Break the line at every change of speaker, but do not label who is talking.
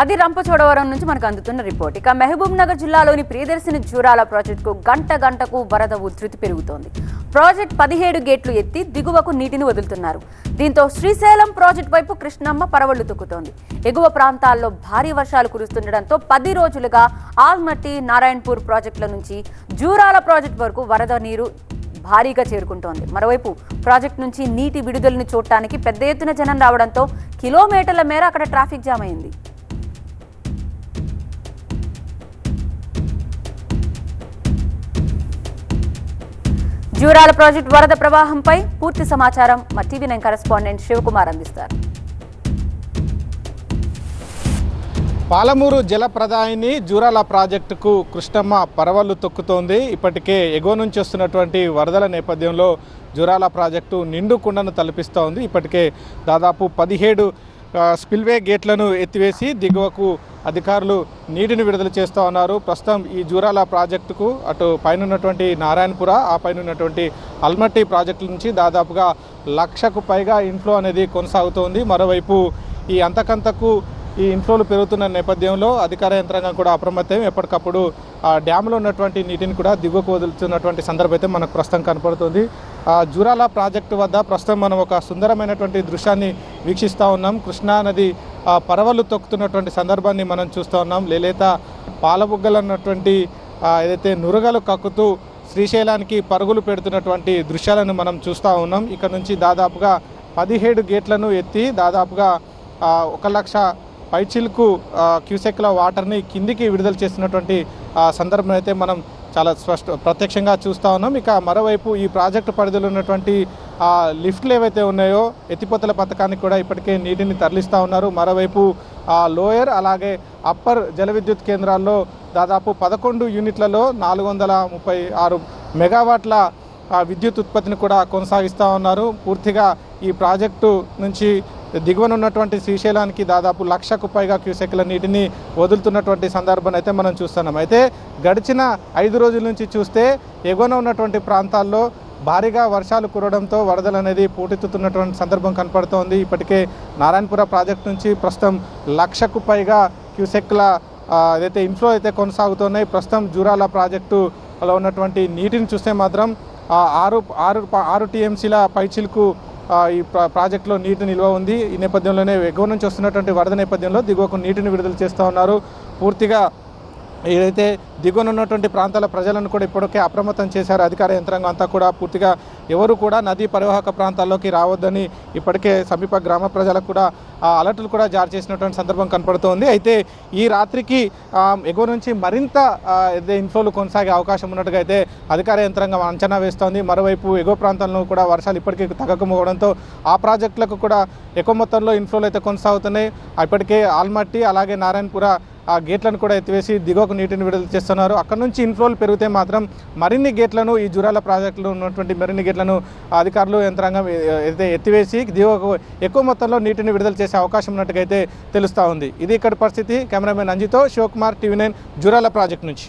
అది రంపచోడవరం నుంచి మనకు అందుతున్న రిపోర్ట్. ఇక మహబూబ్ నగర్ జిల్లాలోని ప్రియదర్శిని జూరాల ప్రాజెక్టుకు గంట గంటకు వరద ఉధృతి పెరుగుతోంది. ప్రాజెక్ట్ పదిహేడు గేట్లు ఎత్తి దిగువకు నీటిని వదులుతున్నారు. దీంతో శ్రీశైలం ప్రాజెక్టు వైపు కృష్ణమ్మ పరవళ్ళు తొక్కుతోంది. ఎగువ ప్రాంతాల్లో భారీ వర్షాలు కురుస్తుండటంతో పది రోజులుగా ఆల్మట్టి నారాయణపూర్ ప్రాజెక్టుల నుంచి జూరాల ప్రాజెక్టు వరకు వరద నీరు భారీగా చేరుకుంటోంది. మరోవైపు ప్రాజెక్టు నుంచి నీటి విడుదలను చూడటానికి పెద్ద ఎత్తున జనం రావడంతో కిలోమీటర్ల మేర అక్కడ ట్రాఫిక్ జామ్ అయింది. జూరాల ప్రాజెక్టు వరద ప్రవాహంపై పూర్తి సమాచారం మా టీవీ నైన్ కరెస్పాండెంట్ శివకుమార్ అందిస్తారు.
పాలమూరు జలప్రదాయిని జూరాల ప్రాజెక్టుకు కృష్ణమ్మ పరవళ్ళు తొక్కుతోంది. ఇప్పటికే ఎగువ నుంచి వస్తున్నటువంటి వరదల నేపథ్యంలో జూరాల ప్రాజెక్టు నిండు కుండను తలపిస్తోంది. ఇప్పటికే దాదాపు పదిహేడు స్పిల్వే గేట్లను ఎత్తివేసి దిగువకు అధికారులు నీటిని విడుదల చేస్తూ ఉన్నారు. ప్రస్తుతం ఈ జూరాల ప్రాజెక్టుకు అటు పైన ఉన్నటువంటి నారాయణపుర ఆ పైన ఉన్నటువంటి అల్మట్టి ప్రాజెక్టుల నుంచి దాదాపుగా లక్షకు పైగా ఇన్ఫ్లో అనేది కొనసాగుతోంది. మరోవైపు ఈ అంతకంతకు ఈ ఇన్ఫ్లోలు పెరుగుతున్న నేపథ్యంలో అధికార యంత్రాంగం కూడా అప్రమత్తం. ఎప్పటికప్పుడు ఆ డ్యాంలో ఉన్నటువంటి నీటిని కూడా దిగువకు వదులుతున్నటువంటి సందర్భం అయితే మనకు ప్రస్తుతం కనపడుతుంది. ఆ జూరాల ప్రాజెక్టు వద్ద ప్రస్తుతం మనం ఒక సుందరమైనటువంటి దృశ్యాన్ని వీక్షిస్తూ ఉన్నాం. కృష్ణా నది పరవలు తొక్కుతున్నటువంటి సందర్భాన్ని మనం చూస్తూ ఉన్నాం. లేలేత పాలబుగ్గలు అన్నటువంటి ఏదైతే నురగలు కక్కుతూ శ్రీశైలానికి పరుగులు పెడుతున్నటువంటి దృశ్యాలను మనం చూస్తూ ఉన్నాం. ఇక్కడ నుంచి దాదాపుగా పదిహేడు గేట్లను ఎత్తి దాదాపుగా ఒక లక్ష పైచిల్కు క్యూసెక్ల వాటర్ని కిందికి విడుదల చేస్తున్నటువంటి సందర్భం అయితే మనం చాలా స్పష్ట ప్రత్యక్షంగా చూస్తూ ఉన్నాం. ఇక మరోవైపు ఈ ప్రాజెక్టు పరిధిలో ఉన్నటువంటి ఆ, లిఫ్ట్లు ఏవైతే ఉన్నాయో ఎత్తిపోతల పథకానికి కూడా ఇప్పటికే నీటిని తరలిస్తూ ఉన్నారు. మరోవైపు ఆ, లోయర్ అలాగే అప్పర్ జల విద్యుత్ కేంద్రాల్లో దాదాపు పదకొండు యూనిట్లలో నాలుగు వందల ముప్పై ఆరు మెగావాట్ల విద్యుత్ ఉత్పత్తిని కూడా కొనసాగిస్తూ ఉన్నారు. పూర్తిగా ఈ ప్రాజెక్టు నుంచి దిగువన ఉన్నటువంటి శ్రీశైలానికి దాదాపు లక్షకు పైగా క్యూసెక్ల నీటిని వదులుతున్నటువంటి సందర్భాన్ని అయితే మనం చూస్తున్నాం. అయితే గడిచిన ఐదు రోజుల నుంచి చూస్తే ఎగువన ఉన్నటువంటి ప్రాంతాల్లో భారీగా వర్షాలు కురవడంతో వరదలు అనేది పోటెత్తుతున్నటువంటి సందర్భం కనపడుతోంది. ఇప్పటికే నారాయణపుర ప్రాజెక్టు నుంచి ప్రస్తుతం లక్షకు పైగా క్యూసెక్ల ఏదైతే ఇన్ఫ్లో అయితే కొనసాగుతున్నాయి ప్రస్తుతం జూరాల ప్రాజెక్టులో ఉన్నటువంటి నీటిని చూస్తే మాత్రం ఆరు ఆరు ఆరు టీఎంసీల పైచిల్కు ఈ ప్రాజెక్టులో నీటి నిల్వ ఉంది. ఈ నేపథ్యంలోనే ఎగువ నుంచి వస్తున్నటువంటి వరద నేపథ్యంలో దిగువకు నీటిని విడుదల చేస్తూ ఉన్నారు. పూర్తిగా ఏదైతే దిగువన ఉన్నటువంటి ప్రాంతాల ప్రజలను కూడా ఇప్పటికే అప్రమత్తం చేశారు అధికార యంత్రాంగం అంతా కూడా పూర్తిగా ఎవరు కూడా నదీ పరివాహక ప్రాంతాల్లోకి రావద్దని ఇప్పటికే సమీప గ్రామ ప్రజలకు కూడా అలర్టులు కూడా జారీ చేసినటువంటి సందర్భం కనపడుతోంది. అయితే ఈ రాత్రికి ఎగువ నుంచి మరింత ఏదైతే ఇన్ఫ్లోలు కొనసాగే అవకాశం ఉన్నట్టుగా అయితే అధికార యంత్రాంగం అంచనా వేస్తోంది. మరోవైపు ఎగువ ప్రాంతాల్లో కూడా వర్షాలు ఇప్పటికీ తగ్గకపోవడంతో ఆ ప్రాజెక్టులకు కూడా ఎక్కువ మొత్తంలో ఇన్ఫ్లోలు అయితే కొనసాగుతున్నాయి. ఇప్పటికే ఆల్మట్టి అలాగే నారాయణపుర ఆ గేట్లను కూడా ఎత్తివేసి దిగువకు నీటిని విడుదల చేస్తున్నారు. అక్కడ నుంచి ఇన్ఫ్లోలు పెరిగితే మాత్రం మరిన్ని గేట్లను ఈ జురాల ప్రాజెక్టులో ఉన్నటువంటి మరిన్ని గేట్లను అధికారులు యంత్రాంగం అయితే ఎత్తివేసి దిగువకు ఎక్కువ మొత్తంలో నీటిని విడుదల చేసే అవకాశం ఉన్నట్టుగా అయితే తెలుస్తూ ఉంది. ఇది ఇక్కడ పరిస్థితి. Cameraman అంజితో Sivakumar TV nine Jurala project నుంచి.